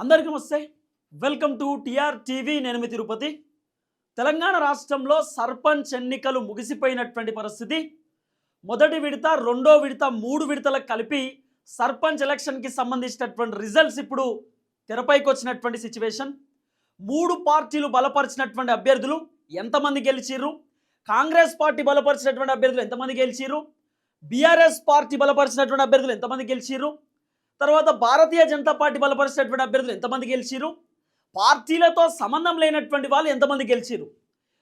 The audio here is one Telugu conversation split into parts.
అందరికీ నమస్తే. Welcome to TR TV. నేను తిరుపతి. తెలంగాణ రాష్ట్రంలో సర్పంచ్ ఎన్నికలు ముగిసిపోయినటువంటి పరిస్థితి. మొదటి విడత రెండో విడత మూడు విడతలకు కలిపి సర్పంచ్ ఎలక్షన్కి సంబంధించినటువంటి రిజల్ట్స్ ఇప్పుడు తెరపైకి వచ్చినటువంటి సిచ్యువేషన్. మూడు పార్టీలు బలపరిచినటువంటి అభ్యర్థులు ఎంతమంది గెలిచిర్రు? కాంగ్రెస్ పార్టీ బలపరిచినటువంటి అభ్యర్థులు ఎంతమంది గెలిచిర్రు? బీఆర్ఎస్ పార్టీ బలపరిచినటువంటి అభ్యర్థులు ఎంతమంది గెలిచిర్రు? తర్వాత భారతీయ జనతా పార్టీ బలపరిచినటువంటి అభ్యర్థులు ఎంతమంది గెలిచిరు పార్టీలతో సంబంధం లేనటువంటి వాళ్ళు ఎంతమంది గెలిచిరు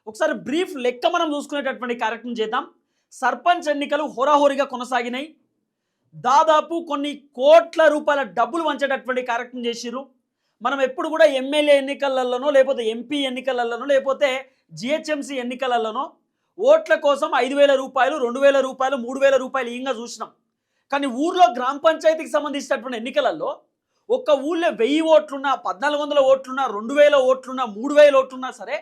ఒకసారి బ్రీఫ్ లెక్క మనం చూసుకునేటటువంటి కార్యక్రమం చేద్దాం. సర్పంచ్ ఎన్నికలు హోరాహోరీగా కొనసాగినాయి. దాదాపు కొన్ని కోట్ల రూపాయల డబ్బులు వంచేటటువంటి కార్యక్రమం చేసిరు మనం ఎప్పుడు కూడా ఎమ్మెల్యే ఎన్నికలలోనో లేకపోతే ఎంపీ ఎన్నికలలోనో లేకపోతే జిహెచ్ఎంసీ ఎన్నికలలోనో ఓట్ల కోసం ఐదు వేల రూపాయలు రెండు వేల రూపాయలు మూడు వేల రూపాయలు ఇంకా చూసినాం. కానీ ఊర్లో గ్రామ పంచాయతీకి సంబంధించినటువంటి ఎన్నికలలో ఒక్క ఊళ్ళో వెయ్యి ఓట్లున్నా పద్నాలుగు వందల ఓట్లున్నా రెండు వేల ఓట్లున్నా మూడు వేల ఓట్లున్నా సరే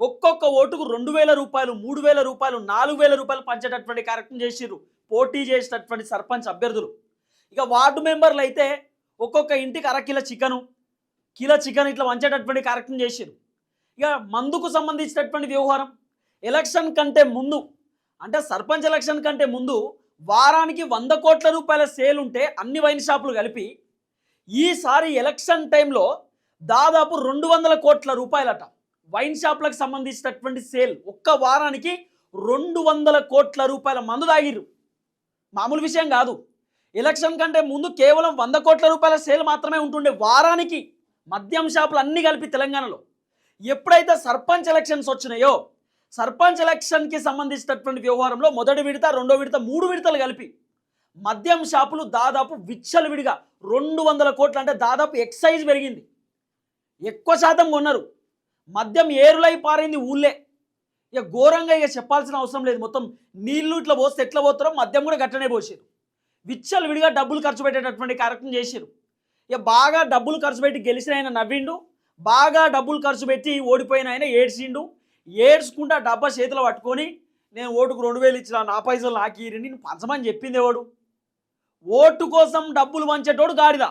ఒక్కొక్క ఓటుకు రెండు వేల రూపాయలు మూడు వేల రూపాయలు నాలుగు వేల రూపాయలు పంచేటటువంటి కార్యక్రమం చేసిర్రు. పోటీ చేసేటటువంటి సర్పంచ్ అభ్యర్థులు. ఇక వార్డు మెంబర్లు అయితే ఒక్కొక్క ఇంటికి అర కిలో చికెను కిలో చికెన్ ఇట్లా వంచేటటువంటి కార్యక్రమం చేసిర్రు. ఇక మందుకు సంబంధించినటువంటి వ్యవహారం. ఎలక్షన్ కంటే ముందు అంటే సర్పంచ్ ఎలక్షన్ కంటే ముందు వారానికి వంద కోట్ల రూపాయల సేల్ ఉంటే అన్ని వైన్ షాపులు కలిపి ఈసారి ఎలక్షన్ టైంలో దాదాపు రెండు వందల కోట్ల రూపాయలట వైన్ షాపులకు సంబంధించినటువంటి సేల్. ఒక్క వారానికి రెండు వందల కోట్ల రూపాయల మందు తాగిర్రు. మామూలు విషయం కాదు. ఎలక్షన్ కంటే ముందు కేవలం వంద కోట్ల రూపాయల సేల్ మాత్రమే ఉంటుండే వారానికి మద్యం షాపులు అన్నీ కలిపి తెలంగాణలో. ఎప్పుడైతే సర్పంచ్ ఎలక్షన్స్ వచ్చినాయో సర్పంచ్ ఎలక్షన్కి సంబంధించినటువంటి వ్యవహారంలో మొదటి విడత రెండో విడత మూడు విడతలు కలిపి మద్యం షాపులు దాదాపు విచ్చలు విడిగా రెండు వందల కోట్లు అంటే దాదాపు ఎక్సైజ్ పెరిగింది. ఎక్కువ శాతం కొన్నారు. మద్యం ఏరులై పారింది ఊళ్ళే. ఇక ఘోరంగా ఇక చెప్పాల్సిన అవసరం లేదు. మొత్తం నీళ్ళు ఇట్లా పోస్తే ఎట్లా పోతారో మద్యం కూడా గట్టనే పోసారు. విచ్చలు విడిగా డబ్బులు ఖర్చు పెట్టేటటువంటి కార్యక్రమం చేశారు ఇక బాగా డబ్బులు ఖర్చు పెట్టి గెలిచిన ఆయన నవ్విండు. బాగా డబ్బులు ఖర్చు పెట్టి ఓడిపోయిన ఆయన ఏడ్చిండు. ఏడ్చుకుంటా డబ్బా చేతిలో పట్టుకొని నేను ఓటుకు రెండు వేలు ఇచ్చిన నా పైసలు నాకు ఈ నేను పంచమని చెప్పింది ఎవడు? ఓటు కోసం డబ్బులు వంచేటోడు గాడిద.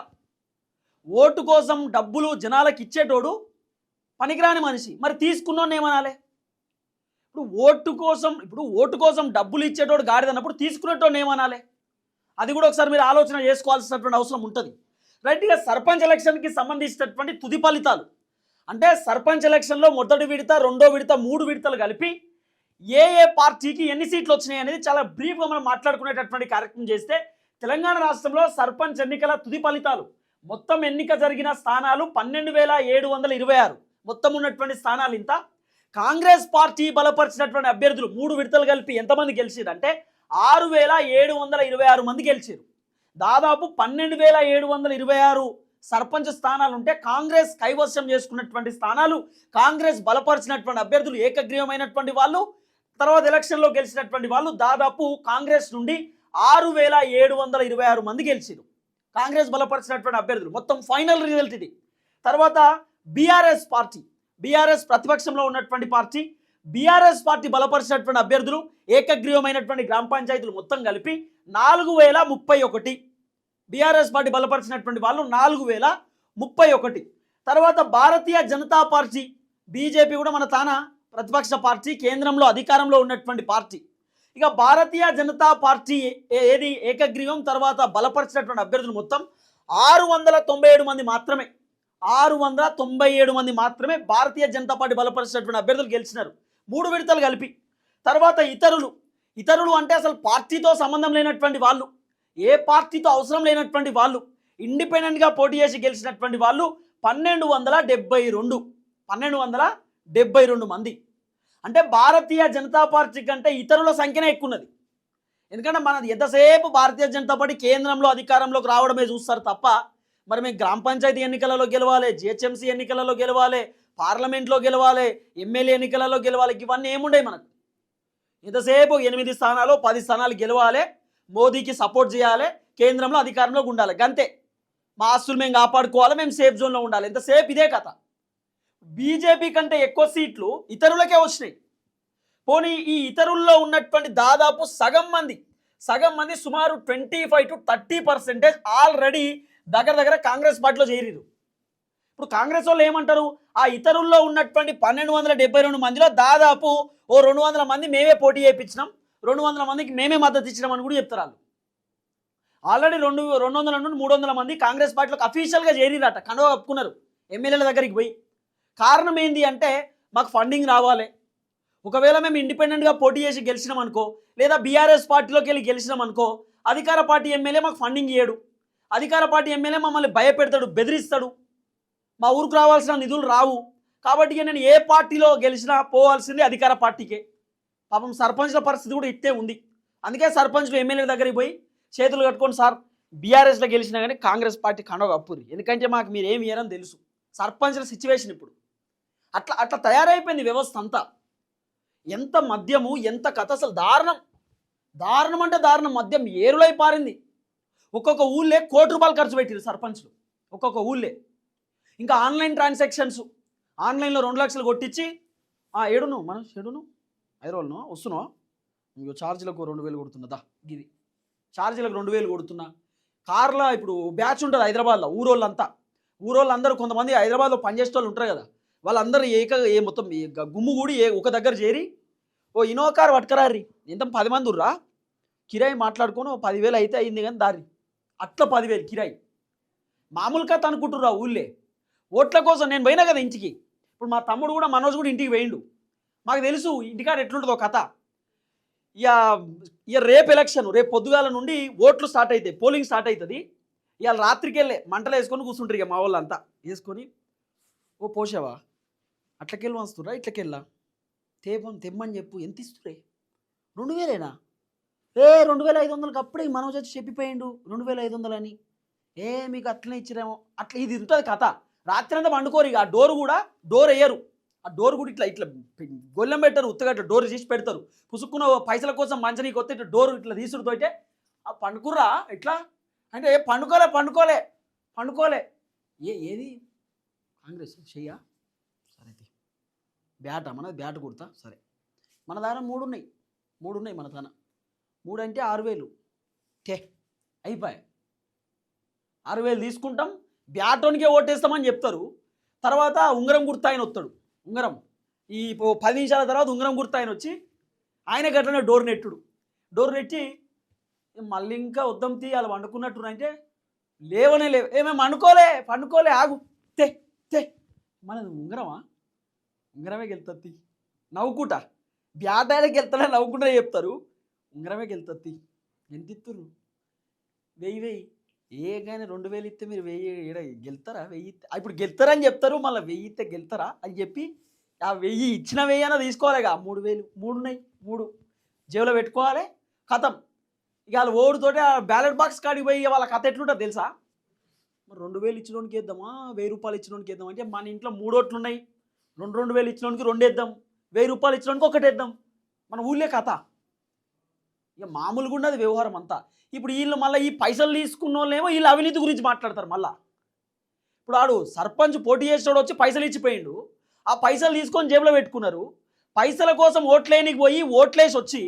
ఓటు కోసం డబ్బులు జనాలకు ఇచ్చేటోడు పనికిరాని మనిషి. మరి తీసుకున్నోని ఏమనాలి? ఇప్పుడు ఓటు కోసం ఇప్పుడు ఓటు కోసం డబ్బులు ఇచ్చేటోడు గాడిద అన్నప్పుడు తీసుకునేటోడు ఏమనాలి? అది కూడా ఒకసారి మీరు ఆలోచన చేసుకోవాల్సినటువంటి అవసరం ఉంటుంది. రైట్గా సర్పంచ్ ఎలక్షన్కి సంబంధించినటువంటి తుది ఫలితాలు. అంటే సర్పంచ్ ఎలక్షన్లో మొదటి విడత రెండో విడత మూడు విడతలు కలిపి ఏ ఏ పార్టీకి ఎన్ని సీట్లు వచ్చినాయి అనేది చాలా బ్రీఫ్గా మనం మాట్లాడుకునేటటువంటి కార్యక్రమం చేస్తే తెలంగాణ రాష్ట్రంలో సర్పంచ్ ఎన్నికల తుది ఫలితాలు. మొత్తం ఎన్నిక జరిగిన స్థానాలు పన్నెండు వేల ఏడు వందల ఇరవై ఆరు. మొత్తం ఉన్నటువంటి స్థానాలు ఇంత. కాంగ్రెస్ పార్టీ బలపరిచినటువంటి అభ్యర్థులు మూడు విడతలు కలిపి ఎంతమంది గెలిచిరు అంటే ఆరు వేల ఏడు వందల ఇరవై ఆరు మంది గెలిచారు దాదాపు పన్నెండు వేల ఏడు వందల ఇరవై ఆరు సర్పంచ్ స్థానాలు ఉంటే కాంగ్రెస్ కైవశం చేసుకున్నటువంటి స్థానాలు కాంగ్రెస్ బలపరిచినటువంటి అభ్యర్థులు ఏకగ్రీవమైనటువంటి వాళ్ళు తర్వాత ఎలక్షన్లో గెలిచినటువంటి వాళ్ళు దాదాపు కాంగ్రెస్ నుండి ఆరు వేల ఏడు వందల ఇరవై ఆరు మంది గెలిచారు కాంగ్రెస్ బలపరిచినటువంటి అభ్యర్థులు. మొత్తం ఫైనల్ రిజల్ట్ ఇది. తర్వాత బీఆర్ఎస్ పార్టీ. బీఆర్ఎస్ ప్రతిపక్షంలో ఉన్నటువంటి పార్టీ. బీఆర్ఎస్ పార్టీ బలపరిచినటువంటి అభ్యర్థులు ఏకగ్రీవమైనటువంటి గ్రామ పంచాయతీలు మొత్తం కలిపి నాలుగు వేల ముప్పై ఒకటి. బీఆర్ఎస్ పార్టీ బలపరిచినటువంటి వాళ్ళు నాలుగు వేల ముప్పై ఒకటి. తర్వాత భారతీయ జనతా పార్టీ బీజేపీ కూడా మన తాన ప్రతిపక్ష పార్టీ కేంద్రంలో అధికారంలో ఉన్నటువంటి పార్టీ. ఇక భారతీయ జనతా పార్టీ ఏ- ఏది ఏకగ్రీవం తర్వాత బలపరిచినటువంటి అభ్యర్థులు మొత్తం ఆరు వందల తొంభై ఏడు మంది మాత్రమే. ఆరు వందల తొంభై ఏడు మంది మాత్రమే భారతీయ జనతా పార్టీ బలపరిచినటువంటి అభ్యర్థులు గెలిచినారు. మూడు విడతలు కలిపి. తర్వాత ఇతరులు. ఇతరులు అంటే అసలు పార్టీతో సంబంధం లేనటువంటి వాళ్ళు. ఏ పార్టీతో అవసరం లేనటువంటి వాళ్ళు ఇండిపెండెంట్గా పోటీ చేసి గెలిచినటువంటి వాళ్ళు పన్నెండు వందల డెబ్బై రెండు పన్నెండు వందల డెబ్బై రెండు మంది. అంటే భారతీయ జనతా పార్టీ కంటే ఇతరుల సంఖ్యనే ఎక్కువ ఉన్నది ఎందుకంటే మనది ఎంతసేపు భారతీయ జనతా పార్టీ కేంద్రంలో అధికారంలోకి రావడమే చూస్తారు తప్ప మరి మేము గ్రామ పంచాయతీ ఎన్నికలలో గెలవాలి జిహెచ్ఎంసీ ఎన్నికలలో గెలవాలి పార్లమెంట్లో గెలవాలి ఎమ్మెల్యే ఎన్నికలలో గెలవాలి ఇవన్నీ ఏముండే మనకు. ఎంతసేపు ఎనిమిది స్థానాలు పది స్థానాలు గెలవాలి మోదీకి సపోర్ట్ చేయాలి కేంద్రంలో అధికారంలో ఉండాలి. గంతే. మా ఆస్తులు మేము కాపాడుకోవాలి మేము సేఫ్ జోన్లో ఉండాలి. ఎంతసేపు ఇదే కథ. బీజేపీ కంటే ఎక్కువ సీట్లు ఇతరులకే వచ్చినాయి. పోనీ ఈ ఇతరుల్లో ఉన్నటువంటి దాదాపు సగం మంది సగం మంది సుమారు twenty five to thirty percentage already దగ్గర దగ్గర కాంగ్రెస్ పార్టీలో చేరిరు ఇప్పుడు కాంగ్రెస్ వాళ్ళు ఏమంటారు? ఆ ఇతరుల్లో ఉన్నటువంటి పన్నెండు వందల డెబ్బై రెండు మందిలో దాదాపు ఓ రెండు వందల మంది మేమే పోటీ చేయించినాం. రెండు వందల మందికి మేమే మద్దతు ఇచ్చినాం అని కూడా చెప్తారు వాళ్ళు. ఆల్రెడీ రెండు రెండు వందల నుండి మూడు వందల మంది కాంగ్రెస్ పార్టీలోకి అఫీషియల్గా చేరిరట కండవ కప్పుకున్నారు ఎమ్మెల్యేల దగ్గరికి పోయి. కారణం ఏంటి అంటే మాకు ఫండింగ్ రావాలి. ఒకవేళ మేము ఇండిపెండెంట్గా పోటీ చేసి గెలిచినాం అనుకో లేదా బీఆర్ఎస్ పార్టీలోకి వెళ్ళి గెలిచినాం అనుకో అధికార పార్టీ ఎమ్మెల్యే మాకు ఫండింగ్ ఇయ్యడు. అధికార పార్టీ ఎమ్మెల్యే మమ్మల్ని భయపెడతాడు బెదిరిస్తాడు. మా ఊరికి రావాల్సిన నిధులు రావు. కాబట్టి నేను ఏ పార్టీలో గెలిచినా పోవాల్సింది అధికార పార్టీకే. పాపం సర్పంచ్ల పరిస్థితి కూడా ఇట్టే ఉంది. అందుకే సర్పంచ్లు ఎమ్మెల్యే దగ్గరికి పోయి చేతులు కట్టుకొని సార్ బీఆర్ఎస్లో గెలిచినా కానీ కాంగ్రెస్ పార్టీ కండవ అప్పుది ఎందుకంటే మాకు మీరు ఏమి ఇయ్యారని తెలుసు. సర్పంచ్ల సిచ్యువేషన్ ఇప్పుడు. అట్లా అట్లా తయారైపోయింది వ్యవస్థ అంతా. ఎంత మద్యము ఎంత కథ అసలు దారుణం. దారుణం అంటే దారుణం. మద్యం ఏరులై పారింది. ఒక్కొక్క ఊళ్ళే కోటి రూపాయలు ఖర్చు పెట్టారు సర్పంచ్లు. ఒక్కొక్క ఊళ్ళే. ఇంకా ఆన్లైన్ ట్రాన్సాక్షన్స్. ఆన్లైన్లో రెండు లక్షలు కొట్టించి ఏడును మనం ఏడును? ఐరోల్ను వస్తున్నావు? ఇంకో ఛార్జీలకు రెండు వేలు కొడుతున్నదా ఇది ఛార్జీలకు రెండు వేలు కొడుతున్నా. కార్లో ఇప్పుడు బ్యాచ్ ఉంటుంది హైదరాబాద్లో ఊరోళ్ళంతా. ఊరోళ్ళందరూ కొంతమంది హైదరాబాద్లో పనిచేసే వాళ్ళు ఉంటారు కదా. వాళ్ళందరూ ఏక ఏ మొత్తం గుమ్ము కూడి ఏ ఒక దగ్గర చేరి ఓ ఇనో కార్ పట్టుకరారి ఎంత పది మంది ఉర్రా? కిరాయి మాట్లాడుకొని ఓ పదివేలు అయితే అయింది కానీ దారి అట్లా పదివేలు కిరాయి. మామూలు కథ అనుకుంటుర్రా ఊళ్ళే. ఓట్ల కోసం నేను పోయినా కదా ఇంటికి. ఇప్పుడు మా తమ్ముడు కూడా మనోజ్ కూడా ఇంటికి పోయిండు. మాకు తెలుసు ఇంటికాడ ఎట్లుంటుందో కథ. ఇక ఇక రేపు ఎలక్షన్ రేపు పొద్దుగాల నుండి ఓట్లు స్టార్ట్ అవుతాయి పోలింగ్ స్టార్ట్ అవుతుంది ఇవాళ రాత్రికి వెళ్ళే మంటలు వేసుకొని కూర్చుంటారు ఇక మా వాళ్ళంతా. వేసుకొని ఓ పోసావా అట్లకెళ్ళి వస్తురా ఇట్లకెళ్ళా? తేపం తెమ్మని చెప్పు ఎంత ఇస్తురే రెండు వేలేనా? ఏ రెండు వేల ఐదు వందలకి అప్పుడే ఈ మనోజ్ వచ్చి చెప్పిపోయిండు రెండు వేల ఐదు వందలని ఏ మీకు అట్లనే ఇచ్చిరేమో. అట్లా ఇది ఉంటుంది కథ. రాత్రి అంతా పండుకోరు ఇక ఆ డోర్ కూడా డోర్ వేయరు. ఆ డోర్ కూడా ఇట్లా ఇట్లా గొల్లెం పెట్టారు ఉత్తగా ఇట్లా డోర్ తీసి పెడతారు. పుసుక్కున్న పైసల కోసం మంచినీ వస్తే ఇట్లా డోర్ ఇట్లా తీసుడుతోటే ఆ పండుకుర్రా ఇట్లా అంటే ఏ పండుకోలే పండుకోలే పండుకోలే. ఏ ఏది? కాంగ్రెస్ చెయ్యా? సరే తీ. బ్యాటా? మనది బ్యాట్ కుడతా? సరే. మన దాన మూడు ఉన్నాయి మూడు ఉన్నాయి మన దాన. మూడు అంటే ఆరు వేలు. టే అయిపోయాయి. ఆరు వేలు తీసుకుంటాం బ్యాటోనికే ఓటేస్తామని చెప్తారు. తర్వాత ఉంగరం గుర్తు ఆయన వస్తాడు. ఉంగరం. ఈ పది నిమిషాల తర్వాత ఉంగరం గుర్తు ఆయన వచ్చి ఆయన గట్లనే డోర్ నెట్టుడు. డోర్ నెట్టి మళ్ళీ ఇంకా వద్దాం తీ వాళ్ళు వండుకున్నట్టు అంటే లేవనే లేవు. ఏమేమి అనుకోలే పండుకోలే ఆగు. తే తే. మనది ఉంగరమా? ఉంగరమే గెలుతుంది నవ్వుకుంటా. బ్యాటానికి వెళ్తానే నవ్వుకుంటా చెప్తారు. ఉంగరమే గెలుతుంది ఎంత ఇత్తురు వెయ్యి వెయ్యి ఏ కానీ రెండు వేలు ఇస్తే మీరు వెయ్యి ఈడ గెలుతారా? వెయ్యి ఇప్పుడు గెలుతారని చెప్తారు మళ్ళీ వెయ్యి ఇస్తే గెలుతారా? అని చెప్పి ఆ వెయ్యి ఇచ్చిన వెయ్యి అన్న తీసుకోవాలిగా. మూడు వేలు మూడు ఉన్నాయి మూడు. జేబులో పెట్టుకోవాలి కథం. ఇక వాళ్ళు ఓడుతోటి ఆ బ్యాలెట్ బాక్స్ కాడికి పోయి వాళ్ళ కథ ఎట్లుంటుంది తెలుసా? మరి రెండు వేలు ఇచ్చినోనికి వేద్దామా? వెయ్యి రూపాయలు ఇచ్చినోనికి వేద్దాం అంటే మన ఇంట్లో మూడోట్లు ఉన్నాయి. రెండు రెండు వేలు ఇచ్చినోనికి రెండు వేద్దాం. వెయ్యి రూపాయలు ఇచ్చినోనికి ఒకటి వేద్దాం. మన ఊళ్ళే కథ. ఇక మామూలుగా ఉన్నది వ్యవహారం అంతా. ఇప్పుడు వీళ్ళు మళ్ళీ ఈ పైసలు తీసుకున్న వాళ్ళేమో వీళ్ళు అవినీతి గురించి మాట్లాడతారు మళ్ళీ. ఇప్పుడు ఆడు సర్పంచ్ పోటీ చేసేవాడు వచ్చి పైసలు ఇచ్చిపోయిండు. ఆ పైసలు తీసుకొని జేబులో పెట్టుకున్నారు. పైసల కోసం ఓట్లేనికి పోయి ఓట్లేసి వచ్చి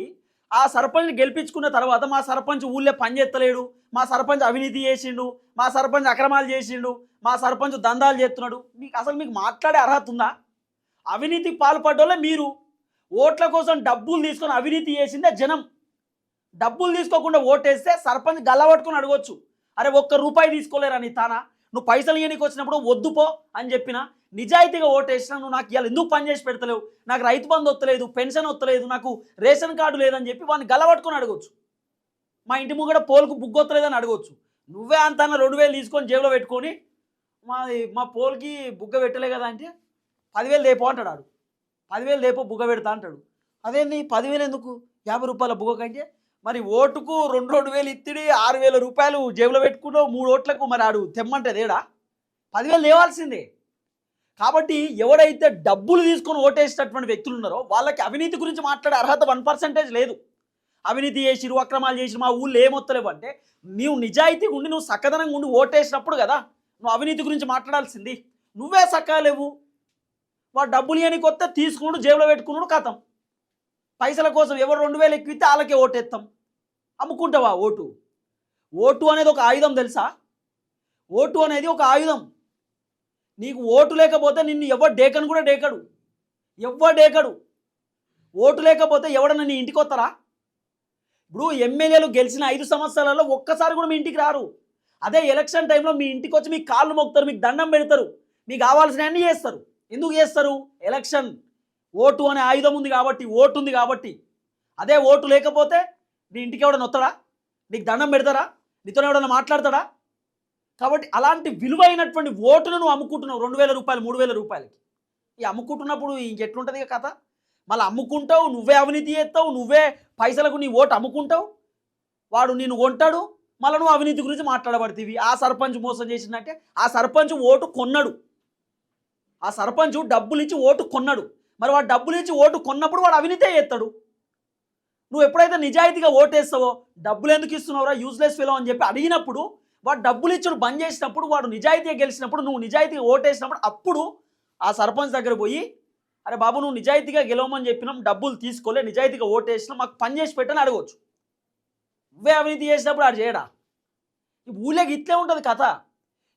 ఆ సర్పంచ్ గెలిపించుకున్న తర్వాత మా సర్పంచ్ ఊళ్ళో పనిచేస్తలేడు మా సర్పంచ్ అవినీతి చేసిండు. మా సర్పంచ్ అక్రమాలు చేసిండు. మా సర్పంచ్ దందాలు చేస్తున్నాడు మీకు అసలు మీకు మాట్లాడే అర్హత ఉందా? అవినీతికి పాల్పడ్డోళ్ళే మీరు. ఓట్ల కోసం డబ్బులు తీసుకొని అవినీతి చేసిందే జనం. డబ్బులు తీసుకోకుండా ఓటేస్తే సర్పంచ్ గల్లబట్టుకుని అడగొచ్చు. అరే ఒక్క రూపాయి తీసుకోలేరా నీ తానా? నువ్వు పైసలు ఇయ్యనికి వచ్చినప్పుడు వద్దుపో అని చెప్పిన నిజాయితీగా ఓటేసినా నువ్వు నాకు ఇవాళ ఎందుకు పని చేసి పెడతలేవు? నాకు రైతు బంధు వస్తలేదు పెన్షన్ వస్తలేదు నాకు రేషన్ కార్డు లేదని చెప్పి వాడిని గలబట్టుకొని అడగొచ్చు. మా ఇంటి ముంగడ పోల్కు బుగ్గొత్తలేదని అడగొచ్చు. నువ్వే అంత రెండు వేలు తీసుకొని జేబులో పెట్టుకొని మా మా పోల్కి బుగ్గ పెట్టలే కదా అంటే పదివేలు లేపో అంటాడు ఆడు. పదివేలు లేపో బుగ్గ పెడతా అంటాడు. అదేంది? పదివేలు ఎందుకు? యాభై రూపాయల బుగ్గ కంటే మరి ఓటుకు రెండు రెండు వేలు ఇత్తిడి ఆరు వేల రూపాయలు జేబులో పెట్టుకున్నావు మూడు ఓట్లకు మరి ఆడు తెమ్మంటే దేడా పదివేలు లేవాల్సిందే కాబట్టి ఎవడైతే డబ్బులు తీసుకొని ఓటేసేటటువంటి వ్యక్తులు ఉన్నారో వాళ్ళకి అవినీతి గురించి మాట్లాడే అర్హత వన్ పర్సెంటేజ్ లేదు. అవినీతి చేసిరు అక్రమాలు చేసిరు మా ఊళ్ళో ఏమొత్తలేవు అంటే నీవు నిజాయితీ ఉండి నువ్వు సక్కదనంగా ఉండి ఓటేసినప్పుడు కదా నువ్వు అవినీతి గురించి మాట్లాడాల్సింది. నువ్వే సక్కా లేవు వాడు డబ్బులు ఇవ్వనికి కొత్త తీసుకున్నాడు జేబులో పెట్టుకున్నాడు కథం పైసల కోసం ఎవరు రెండు వేలు ఎక్కువితే వాళ్ళకే ఓటేస్తాం అమ్ముకుంటావా ఓటు? ఓటు అనేది ఒక ఆయుధం తెలుసా? ఓటు అనేది ఒక ఆయుధం. నీకు ఓటు లేకపోతే నిన్ను ఎవరు డేకను కూడా డేకడు. ఎవ్వరు డేకడు? ఓటు లేకపోతే ఎవడన్నా నీ ఇంటికి వస్తారా? ఇప్పుడు ఎమ్మెల్యేలు గెలిచిన ఐదు సంవత్సరాలలో ఒక్కసారి కూడా మీ ఇంటికి రారు. అదే ఎలక్షన్ టైంలో మీ ఇంటికి వచ్చి మీకు కాళ్ళు మొక్కుతారు మీకు దండం పెడతారు మీకు కావాల్సిన అన్నీ చేస్తారు. ఎందుకు చేస్తారు? ఎలక్షన్. ఓటు అనే ఆయుధం ఉంది కాబట్టి ఓటు ఉంది కాబట్టి. అదే ఓటు లేకపోతే నీ ఇంటికి ఎవడన్నా వస్తాడా? నీకు దండం పెడతారా నీతో ఎవడన్నా మాట్లాడతాడా? కాబట్టి అలాంటి విలువైనటువంటి ఓటును నువ్వు అమ్ముకుంటున్నావు రెండు వేల రూపాయలు మూడు వేల రూపాయలకి. ఈ అమ్ముకుంటున్నప్పుడు ఇంకెట్లుంటుంది కథ? మళ్ళీ అమ్ముకుంటావు నువ్వే అవినీతి చేస్తావు నువ్వే పైసలకు నీ ఓటు అమ్ముకుంటావు. వాడు నిన్ను కొంటాడు మళ్ళీ నువ్వు అవినీతి గురించి మాట్లాడబడుతుంది ఆ సర్పంచ్ మోసం చేసిందంటే ఆ సర్పంచ్ ఓటు కొన్నాడు. ఆ సర్పంచ్ డబ్బులు ఇచ్చి ఓటు కొన్నాడు. మరి వాడు డబ్బులు ఇచ్చి ఓటు కొన్నప్పుడు వాడు అవినీతే చేస్తాడు. నువ్వు ఎప్పుడైతే నిజాయితీగా ఓటేస్తావో డబ్బులు ఎందుకు ఇస్తున్నావురా యూజ్లెస్ ఫెలో అని చెప్పి అడిగినప్పుడు వాడు డబ్బులు ఇచ్చుడు బంద్ చేసినప్పుడు వాడు నిజాయితీగా గెలిచినప్పుడు నువ్వు నిజాయితీగా ఓటేసినప్పుడు అప్పుడు ఆ సర్పంచ్ దగ్గర పోయి అరే బాబు నువ్వు నిజాయితీగా గెలవమని చెప్పినాం డబ్బులు తీసుకోలే నిజాయితీగా ఓటేసినా మాకు పని చేసి పెట్టని అడగవచ్చు నువ్వే అవినీతి చేసినప్పుడు ఆడు చేయడా? ఈ ఊళ్ళోకి ఇట్లే ఉంటుంది కథ.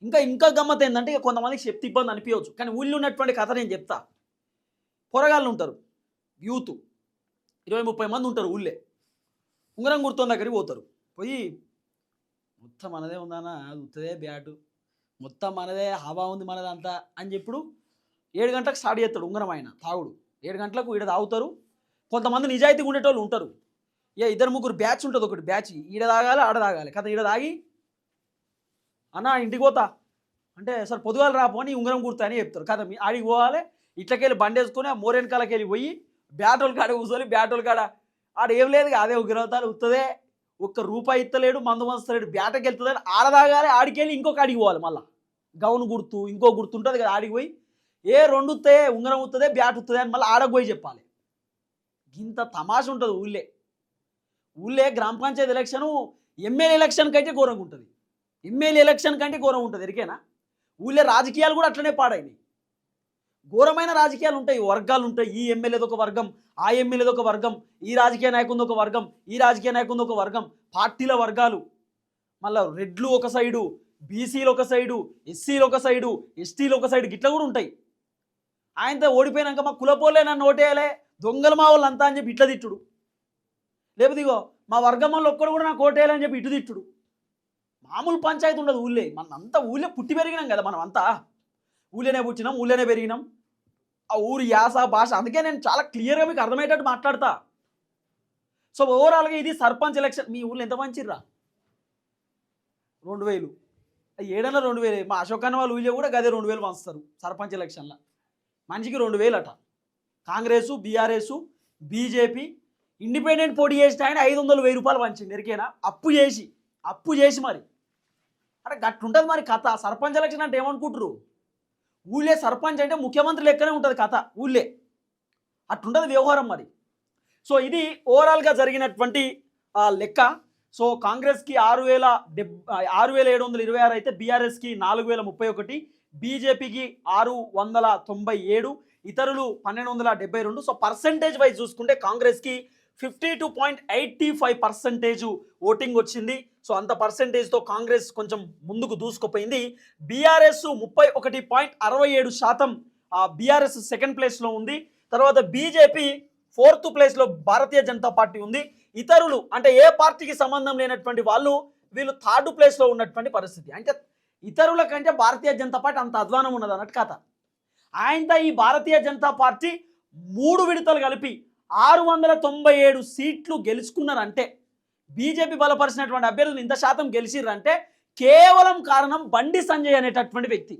ఇంకా ఇంకా గమ్మత్ ఏంటంటే ఇక కొంతమందికి శక్తి ఇబ్బంది అనిపించవచ్చు కానీ ఊళ్ళో ఉన్నటువంటి కథ నేను చెప్తా. పొరగాళ్ళు ఉంటారు యూత్. ఇరవై ముప్పై మంది ఉంటారు ఊళ్ళే. ఉంగరం గుర్తున్న దగ్గరికి పోతారు. పోయి మొత్తం మనదే ఉందన్నా ఉత్తదే బ్యాటు. మొత్తం మనదే హవా ఉంది మనదంతా అని చెప్పుడు ఏడు గంటలకు స్టార్ట్ చేస్తాడు ఉంగరం ఆయన తాగుడు. ఏడు గంటలకు ఈడ తాగుతారు. కొంతమంది నిజాయితీగా ఉండేటోళ్ళు ఉంటారు. ఇక ఇద్దరు ముగ్గురు బ్యాచ్ ఉంటుంది ఒకటి బ్యాచ్. ఈడ తాగాలి ఆడ తాగాలి. కదా ఈడ తాగి అన్న ఇంటికి పోతా. అంటే సార్ పొద్దుగాలు రాపో అని ఉంగరం కుర్తా అని చెప్తారు. కదా మీ ఆడికి పోవాలి. ఇట్లకెళ్ళి బండేసుకుని ఆ మోరేన్ వెళ్ళి పోయి బ్యాటోల్ కాడ కూర్చొని బ్యాటోల్ కాడ. ఆడ ఏం లేదు అదే ఉగ్రవతాలు ఉత్తదే. ఒక్క రూపాయి ఇస్తలేడు మందు మంచలేడు బ్యాటకి వెళ్తుందని ఆడ ఆడికెళ్ళి ఇంకొక ఆడికి పోవాలి మళ్ళీ. గౌన్ గుర్తు ఇంకో గుర్తు ఉంటుంది కదా ఆడికి పోయి. ఏ రెండు ఉత్తే ఉంగరం ఉత్తదే బ్యాట్ ఉత్తదే అని మళ్ళీ ఆడకు పోయి చెప్పాలి. ఇంత తమాష ఉంటుంది ఊళ్ళే. ఊళ్ళే గ్రామ పంచాయతీ ఎలక్షను ఎమ్మెల్యే ఎలక్షన్ కంటే ఘోరంగా ఉంటుంది. ఎమ్మెల్యే ఎలక్షన్ కంటే ఘోరంగా ఉంటుంది ఎరికేనా? ఊళ్ళే రాజకీయాలు కూడా అట్లనే పాడైనాయి. ఘోరమైన రాజకీయాలు ఉంటాయి. వర్గాలు ఉంటాయి. ఈ ఎమ్మెల్యేది ఒక వర్గం ఆ ఎమ్మెల్యేది ఒక వర్గం ఈ రాజకీయ నాయకుంది ఒక వర్గం ఈ రాజకీయ నాయకుంది ఒక వర్గం పార్టీల వర్గాలు. మళ్ళా రెడ్లు ఒక సైడు బీసీలు ఒక సైడు ఎస్సీలు ఒక సైడు ఎస్టీలు ఒక సైడు గిట్ల కూడా ఉంటాయి. ఆయనతో ఓడిపోయినాక మా కులపోలే నన్ను ఓటేయాలే దొంగలు మా వాళ్ళు అంతా అని చెప్పి ఇట్లా తిట్టుడు. లేకపోతే ఇగో మా వర్గం వాళ్ళు ఒక్కడు కూడా నాకు ఓటేయాలని చెప్పి ఇటు తిట్టుడు. మామూలు పంచాయతీ ఉండదు ఊళ్ళే. మనంతా అంతా ఊళ్ళే పుట్టి పెరిగినాం కదా మనం అంతా ఊళ్ళోనే పుట్టినాం ఊళ్ళోనే పెరిగినాం. ఆ ఊరు యాస భాష. అందుకే నేను చాలా క్లియర్గా మీకు అర్థమయ్యేటట్టు మాట్లాడతా. సో ఓవరాల్గా ఇది సర్పంచ్ ఎలక్షన్. మీ ఊళ్ళో ఎంత మంచిర్రా రెండు వేలు. ఏడన్నా రెండు వేలు. మా అశోక్ అన్న వాళ్ళు ఊళ్ళో కూడా గదే రెండు వేలు పంచుతారు సర్పంచ్ ఎలక్షన్లో. మనిషికి రెండు వేలు అట కాంగ్రెస్ బీఆర్ఎస్ బీజేపీ ఇండిపెండెంట్ పోటీ చేసిన ఆయన ఐదు వందలు వెయ్యి రూపాయలు పంచింది ఎరికేనా? అప్పు చేసి. అప్పు చేసి మరి. అంటే గట్టుంటుంది మరి కథ. సర్పంచ్ ఎలక్షన్ అంటే ఏమనుకుంటారు ఊళ్ళే సర్పంచ్ అంటే ముఖ్యమంత్రి లెక్కనే ఉంటుంది కథ ఊళ్ళే. అట్లుంటుంది వ్యవహారం మరి. సో ఇది ఓవరాల్గా జరిగినటువంటి లెక్క. సో కాంగ్రెస్కి ఆరు వేల డెబ్ ఆరు వేల ఏడు వందల ఇరవై ఆరు అయితే బీఆర్ఎస్కి నాలుగు వేల ముప్పై ఒకటి బీజేపీకి ఆరు వందల తొంభై ఏడు ఇతరులు పన్నెండు వందల డెబ్బై రెండు. సో పర్సంటేజ్ వైజ్ చూసుకుంటే కాంగ్రెస్కి fifty two point eighty five percentage voting వచ్చింది. సో అంత పర్సంటేజ్తో కాంగ్రెస్ కొంచెం ముందుకు దూసుకుపోయింది. బీఆర్ఎస్ ముప్పై ఒకటి పాయింట్ అరవై ఏడు శాతం బీఆర్ఎస్ సెకండ్ ప్లేస్లో ఉంది. తర్వాత బీజేపీ ఫోర్త్ ప్లేస్లో భారతీయ జనతా పార్టీ ఉంది. ఇతరులు అంటే ఏ పార్టీకి సంబంధం లేనటువంటి వాళ్ళు వీళ్ళు థర్డ్ ప్లేస్లో ఉన్నటువంటి పరిస్థితి. అంటే ఇతరుల కంటే భారతీయ జనతా పార్టీ అంత అధ్వానం ఉన్నది అన్నట్టు కథ. ఆయనతో ఈ భారతీయ జనతా పార్టీ మూడు విడతలు కలిపి ఆరు వందల తొంభై ఏడు సీట్లు గెలుచుకున్నారంటే బీజేపీ బలపరిచినటువంటి అభ్యర్థులు ఇంత శాతం గెలిచిర్రంటే కేవలం కారణం బండి సంజయ్ అనేటటువంటి వ్యక్తి.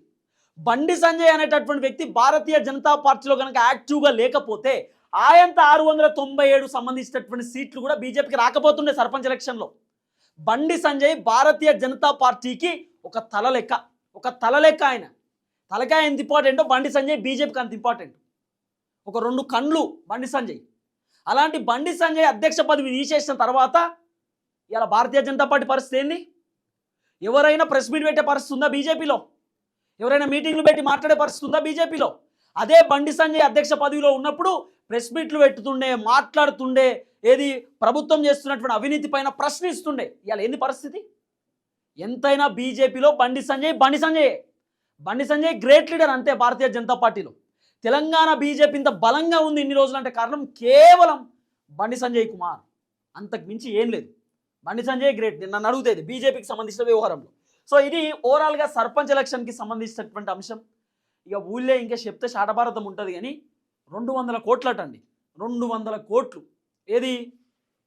బండి సంజయ్ అనేటటువంటి వ్యక్తి భారతీయ జనతా పార్టీలో కనుక యాక్టివ్గా లేకపోతే ఆయంత ఆరు వందల తొంభై ఏడు సంబంధించినటువంటి సీట్లు కూడా బీజేపీకి రాకపోతుండే సర్పంచ్ ఎలక్షన్లో. బండి సంజయ్ భారతీయ జనతా పార్టీకి ఒక తల లెక్క ఒక తల లెక్క ఆయన. తలకాయ ఎంత ఇంపార్టెంటో బండి సంజయ్ బీజేపీకి అంత ఇంపార్టెంట్ ఒక రెండు కండ్లు బండి సంజయ్. అలాంటి బండి సంజయ్ అధ్యక్ష పదవి తీసేసిన తర్వాత ఇలా భారతీయ జనతా పార్టీ పరిస్థితి ఏంది? ఎవరైనా ప్రెస్ మీట్ పెట్టే పరిస్థితి ఉందా బీజేపీలో? ఎవరైనా మీటింగ్లు పెట్టి మాట్లాడే పరిస్థితి ఉందా బీజేపీలో? అదే బండి సంజయ్ అధ్యక్ష పదవిలో ఉన్నప్పుడు ప్రెస్ మీట్లు పెట్టుతుండే మాట్లాడుతుండే ఏది ప్రభుత్వం చేస్తున్నటువంటి అవినీతి పైన ప్రశ్నిస్తుండే. ఇవాళ ఏంది పరిస్థితి? ఎంతైనా బీజేపీలో బండి సంజయ్ బండి సంజయ్. బండి సంజయ్ గ్రేట్ లీడర్ అంతే భారతీయ జనతా పార్టీలో. తెలంగాణ బీజేపీ ఇంత బలంగా ఉంది ఇన్ని రోజులు అంటే కారణం కేవలం బండి సంజయ్ కుమార్. అంతకు మించి ఏం లేదు. బండి సంజయ్ గ్రేట్ నన్ను అడుగుతుంది బీజేపీకి సంబంధించిన వ్యవహారంలో. సో ఇది ఓవరాల్గా సర్పంచ్ ఎలక్షన్కి సంబంధించినటువంటి అంశం. ఇక ఊళ్ళో ఇంకా చెప్తే శాటభారతం ఉంటుంది కానీ రెండు వందల కోట్లటండి. రెండు వందల కోట్లు. ఏది?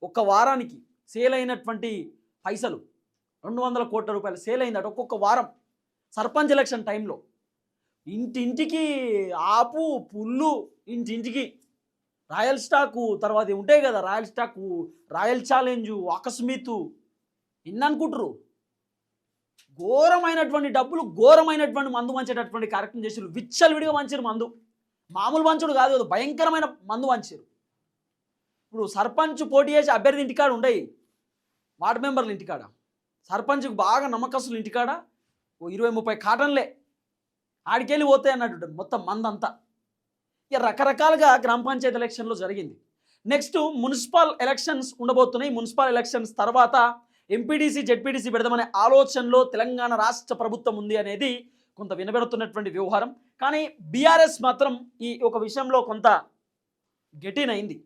ఒక్క వారానికి సేల్ అయినటువంటి పైసలు. రెండు వందల కోట్ల రూపాయలు సేల్ అయిందట ఒక్కొక్క వారం. సర్పంచ్ ఎలక్షన్ టైంలో. ఇంటింటికి ఆపు పుల్లు ఇంటింటికి రాయల్ స్టాకు తర్వాత ఉంటాయి కదా రాయల్ స్టాకు రాయల్ ఛాలెంజు అకస్మిత్ ఇన్ననుకుంటారు ఘోరమైనటువంటి డబ్బులు ఘోరమైనటువంటి మందు వంచేటటువంటి కార్యక్రమం చేసారు విచ్చలు విడిగా వంచారు మందు. మామూలు వంచుడు కాదు భయంకరమైన మందు వంచారు ఇప్పుడు సర్పంచ్ పోటీ చేసి అభ్యర్థి ఇంటికాడ ఉండయి. వార్డు మెంబర్లు ఇంటికాడ. సర్పంచ్కి బాగా నమ్మకస్తులు ఇంటికాడ. ఓ ఇరవై ముప్పై కాటన్లే. ఆడికెళ్ళి పోతాయి అన్నట్టు మొత్తం మందంతా. రకరకాలుగా గ్రామ పంచాయతీ ఎలక్షన్లో జరిగింది. నెక్స్ట్ మున్సిపల్ ఎలక్షన్స్ ఉండబోతున్నాయి. మున్సిపల్ ఎలక్షన్స్ తర్వాత ఎంపీడీసీ జెడ్పీడీసీ పెడదామనే ఆలోచనలో తెలంగాణ రాష్ట్ర ప్రభుత్వం ఉంది అనేది కొంత వినబెడుతున్నటువంటి వ్యవహారం. కానీ బీఆర్ఎస్ మాత్రం ఈ ఒక విషయంలో కొంత గెటిన్ అయింది.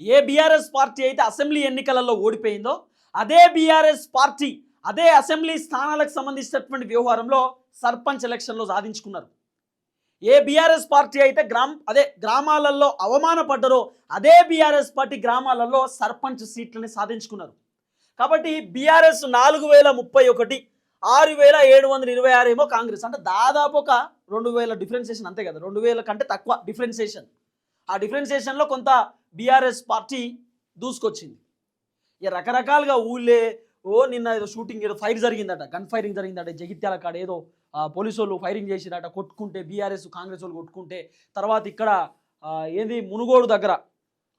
ఏ బీఆర్ఎస్ పార్టీ అయితే అసెంబ్లీ ఎన్నికలలో ఓడిపోయిందో అదే బీఆర్ఎస్ పార్టీ అదే అసెంబ్లీ స్థానాలకు సంబంధించినటువంటి వ్యవహారంలో సర్పంచ్ ఎలక్షన్లో సాధించుకున్నారు. ఏ బీఆర్ఎస్ పార్టీ అయితే గ్రామ అదే గ్రామాలలో అవమానపడ్డరో అదే బీఆర్ఎస్ పార్టీ గ్రామాలలో సర్పంచ్ సీట్లని సాధించుకున్నారు. కాబట్టి బీఆర్ఎస్ నాలుగు వేల ముప్పై ఒకటి ఆరు వేల ఏడు వందల ఇరవై ఆరు ఏమో కాంగ్రెస్. అంటే దాదాపు ఒక రెండు వేల డిఫరెన్సియేషన్ అంతే కదా రెండు వేల కంటే తక్కువ డిఫరెన్సియేషన్ ఆ డిఫరెన్సియేషన్లో కొంత బీఆర్ఎస్ పార్టీ దూసుకొచ్చింది. ఇక రకరకాలుగా ఊళ్ళే ఓ నిన్న ఏదో షూటింగ్ ఏదో ఫైర్ జరిగిందట గన్ ఫైరింగ్ జరిగిందట జగిత్యాల కాడ ఏదో పోలీసు వాళ్ళు ఫైరింగ్ చేసిరట కొట్టుకుంటే బీఆర్ఎస్ కాంగ్రెస్ వాళ్ళు కొట్టుకుంటే. తర్వాత ఇక్కడ ఏంది మునుగోడు దగ్గర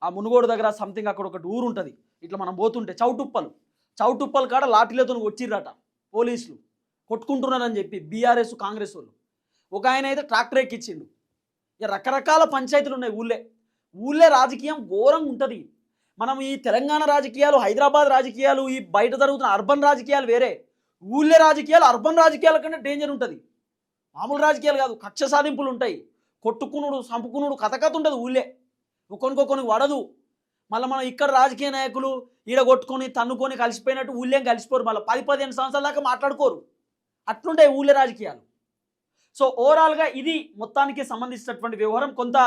ఆ మునుగోడు దగ్గర సంథింగ్ అక్కడ ఒకటి ఊరు ఉంటుంది. ఇట్లా మనం పోతుంటే చౌటుప్పలు. చౌటుప్పలు కాడ లాఠీలతో వచ్చిర్రట పోలీసులు. కొట్టుకుంటున్నారని చెప్పి బీఆర్ఎస్ కాంగ్రెస్ వాళ్ళు. ఒక ఆయన అయితే ట్రాక్టర్ ఎక్కిచ్చిండు. ఇక రకరకాల పంచాయతీలు ఉన్నాయి ఊళ్ళే. ఊళ్ళే రాజకీయం ఘోరంగా ఉంటుంది. మనం ఈ తెలంగాణ రాజకీయాలు హైదరాబాద్ రాజకీయాలు ఈ బయట జరుగుతున్న అర్బన్ రాజకీయాలు వేరే. ఊళ్ళే రాజకీయాలు అర్బన్ రాజకీయాల కంటే డేంజర్ ఉంటుంది. మామూలు రాజకీయాలు కాదు కక్ష సాధింపులు ఉంటాయి. కొట్టుకునుడు సంపుకునుడు కథ కథ ఉంటుంది ఊళ్ళే. ఒకరికొకరికి వడదు. మళ్ళీ మనం ఇక్కడ రాజకీయ నాయకులు ఈడ కొట్టుకొని తన్నుకొని కలిసిపోయినట్టు ఊళ్ళేం కలిసిపోరు. మళ్ళీ పది పదిహేను సంవత్సరాల దాకా మాట్లాడుకోరు. అట్లుంటాయి ఊళ్ళే రాజకీయాలు. సో ఓవరాల్గా ఇది మొత్తానికి సంబంధించినటువంటి వ్యవహారం. కొంత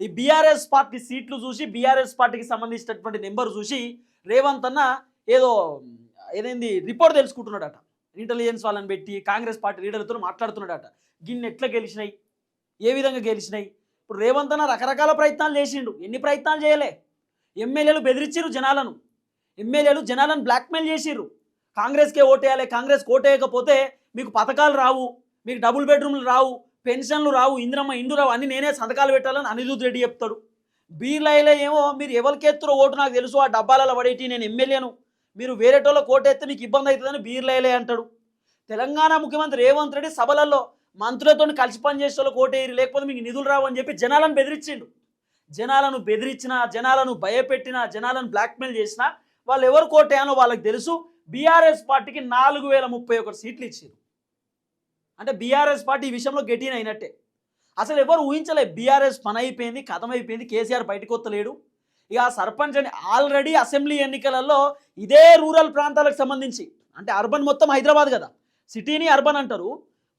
ఈ బీఆర్ఎస్ పార్టీ సీట్లు చూసి బీఆర్ఎస్ పార్టీకి సంబంధించినటువంటి నెంబర్ చూసి రేవంత్ అన్న ఏదో ఏదైంది రిపోర్ట్ తెలుసుకుంటున్నాడట. ఇంటెలిజెన్స్ వాళ్ళని పెట్టి కాంగ్రెస్ పార్టీ లీడర్లతో మాట్లాడుతున్నాడట. గిన్నె ఎట్లా గెలిచినాయి? ఏ విధంగా గెలిచినాయి? ఇప్పుడు రేవంత్ అన్న రకరకాల ప్రయత్నాలు చేసిండు. ఎన్ని ప్రయత్నాలు చేయలే? ఎమ్మెల్యేలు బెదిరించారు జనాలను. ఎమ్మెల్యేలు జనాలను బ్లాక్మెయిల్ చేసిర్రు. కాంగ్రెస్కే ఓటేయాలి కాంగ్రెస్ ఓటేయకపోతే మీకు పథకాలు రావు మీకు డబుల్ బెడ్రూమ్లు రావు పెన్షన్లు రావు ఇందిరమ్మ ఇండు రావు అన్ని నేనే సంతకాలు పెట్టాలని అనిరుద్ రెడ్డి చెప్తాడు. బీర్లైలో ఏమో మీరు ఎవరికి ఎత్తురో ఓటు నాకు తెలుసు ఆ డబ్బాలలో పడేటి నేను ఎమ్మెల్యేను. మీరు వేరేటోళ్ళ కోటేస్తే మీకు ఇబ్బంది అవుతుందని బీర్లేలే అంటాడు. తెలంగాణ ముఖ్యమంత్రి రేవంత్ రెడ్డి సభలలో మంత్రులతో కలిసి పనిచేసే వాళ్ళకి ఓటేయరు లేకపోతే మీకు నిధులు రావు అని చెప్పి జనాలను బెదిరించిండు. జనాలను బెదిరించినా జనాలను భయపెట్టినా జనాలను బ్లాక్మెయిల్ చేసిన వాళ్ళు ఎవరు కోటేయాలో వాళ్ళకి తెలుసు. బీఆర్ఎస్ పార్టీకి నాలుగు వేల ముప్పై ఒకటి సీట్లు ఇచ్చారు అంటే బీఆర్ఎస్ పార్టీ ఈ విషయంలో గెటీన్ అయినట్టే. అసలు ఎవరు ఊహించలే బీఆర్ఎస్ పని అయిపోయింది కథమైపోయింది అయిపోయింది కేసీఆర్ బయటకు వస్తలేడు ఇక సర్పంచ్ అని ఆల్రెడీ అసెంబ్లీ ఎన్నికలలో ఇదే రూరల్ ప్రాంతాలకు సంబంధించి అంటే అర్బన్ మొత్తం హైదరాబాద్ కదా సిటీని అర్బన్ అంటారు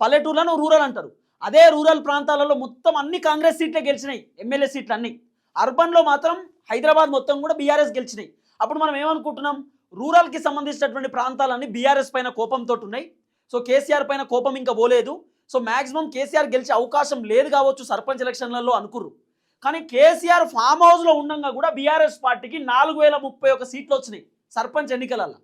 పల్లెటూర్లను రూరల్ అంటారు. అదే రూరల్ ప్రాంతాలలో మొత్తం అన్ని కాంగ్రెస్ సీట్లే గెలిచినాయి ఎమ్మెల్యే సీట్లు అన్నీ అర్బన్లో మాత్రం హైదరాబాద్ మొత్తం కూడా బీఆర్ఎస్ గెలిచినాయి. అప్పుడు మనం ఏమనుకుంటున్నాం? రూరల్కి సంబంధించినటువంటి ప్రాంతాలన్నీ బీఆర్ఎస్ పైన కోపంతో ఉన్నాయి. సో కేసీఆర్ పైన కోపం ఇంకా పోలేదు. సో మ్యాక్సిమం కేసీఆర్ గెలిచే అవకాశం లేదు కావచ్చు సర్పంచ్ ఎలక్షన్లలో అనుకుర్రు. కానీ కేసీఆర్ ఫామ్ హౌస్లో ఉండగా కూడా బీఆర్ఎస్ పార్టీకి నాలుగు వేల ముప్పై ఒక సీట్లు వచ్చినాయి సర్పంచ్ ఎన్నికలలో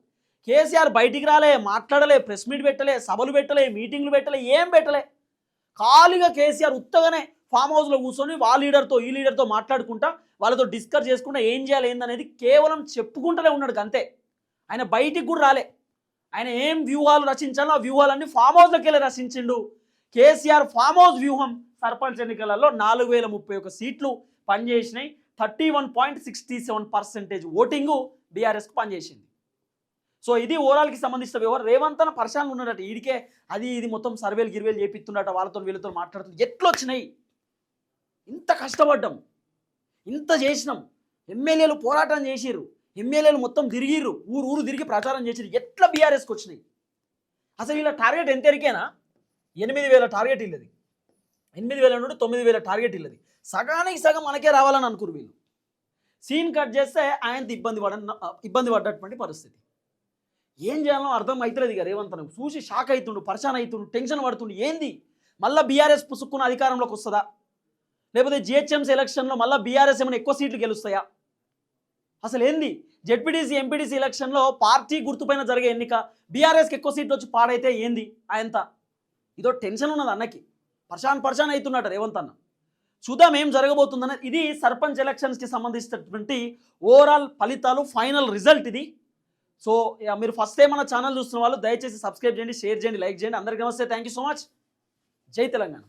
కేసీఆర్ బయటికి రాలే మాట్లాడలే ప్రెస్ మీట్ పెట్టలే సభలు పెట్టలే మీటింగ్లు పెట్టలే ఏం పెట్టలే. ఖాళీగా కేసీఆర్ ఉత్తగానే ఫామ్ హౌస్లో కూర్చొని వాళ్ళ లీడర్తో ఈ లీడర్తో మాట్లాడుకుంటా వాళ్ళతో డిస్కస్ చేసుకుంటా ఏం చేయాలి ఏందనేది కేవలం చెప్పుకుంటూనే ఉన్నాడు అంతే. ఆయన బయటికి కూడా రాలే. ఆయన ఏం వ్యూహాలు రచించాలో ఆ వ్యూహాలన్నీ ఫామ్ హౌస్లోకి వెళ్ళి రచించిండు. కేసీఆర్ ఫామ్ హౌస్ వ్యూహం సర్పంచ్ ఎన్నికలలో నాలుగు వేల ముప్పై ఒక సీట్లు పనిచేసినాయి. Thirty one point sixty seven percentage voting బీఆర్ఎస్కు పనిచేసింది. సో ఇది ఓవరాల్కి సంబంధించిన వివరం రేవంత్ అన్న పరిశాన్ ఉన్నాడట. ఈడికే అది ఇది మొత్తం సర్వేలు గిర్వేలు చేపిస్తుండట. వాళ్ళతో వీళ్ళతో మాట్లాడుతుంది ఎట్లా వచ్చినాయి ఇంత కష్టపడ్డాం. ఇంత చేసినాం. ఎమ్మెల్యేలు పోరాటం చేసిర్రు. ఎమ్మెల్యేలు మొత్తం తిరిగిర్రు. ఊరు ఊరు తిరిగి ప్రచారం చేసిరు ఎట్లా బీఆర్ఎస్కి వచ్చినాయి? అసలు వీళ్ళ టార్గెట్ ఎంత ఎరికేనా ఎనిమిది వేల టార్గెట్ ఇల్లది ఎనిమిది వేల నుండి తొమ్మిది వేల టార్గెట్ ఇల్లది. సగానికి సగం మనకే రావాలని అనుకురు వీళ్ళు. సీన్ కట్ చేస్తే ఆయన ఇబ్బంది పడ ఇబ్బంది పడ్డటువంటి పరిస్థితి. ఏం చేయాలో అర్థం అవుతలేదు ఇక రేవంత్ నాకు చూసి షాక్ అవుతుండు పరిశాన్ అవుతుండు టెన్షన్ పడుతుండు. ఏంది? మళ్ళీ బీఆర్ఎస్ పుసుక్కున్న అధికారంలోకి వస్తుందా? లేకపోతే జిహెచ్ఎంసీ ఎలక్షన్లో మళ్ళీ బీఆర్ఎస్ ఏమైనా ఎక్కువ సీట్లు గెలుస్తాయా? అసలు ఏంది? జెడ్పీటీసీ ఎంపీటీసీ ఎలక్షన్లో పార్టీ గుర్తుపైన జరిగే ఎన్నిక. బీఆర్ఎస్కి ఎక్కువ సీట్లు వచ్చి పాడైతే ఏంది? ఆయంత ఇదో టెన్షన్ ఉన్నది అన్నకి. పర్షాన్ పర్షాన్ అవుతున్నాడు రేవంత్ అన్న. చూద్దాం ఏం జరగబోతుందన్న ఇది సర్పంచ్ ఎలక్షన్స్కి సంబంధించినటువంటి ఓవరాల్ ఫలితాలు ఫైనల్ రిజల్ట్ ఇది. సో ఇక మీరు ఫస్ట్ టైం మన ఛానల్ చూస్తున్న వాళ్ళు దయచేసి సబ్స్క్రైబ్ చేయండి షేర్ చేయండి లైక్ చేయండి. అందరికీ నమస్తే. థ్యాంక్ యూ సో మచ్ జై తెలంగాణ.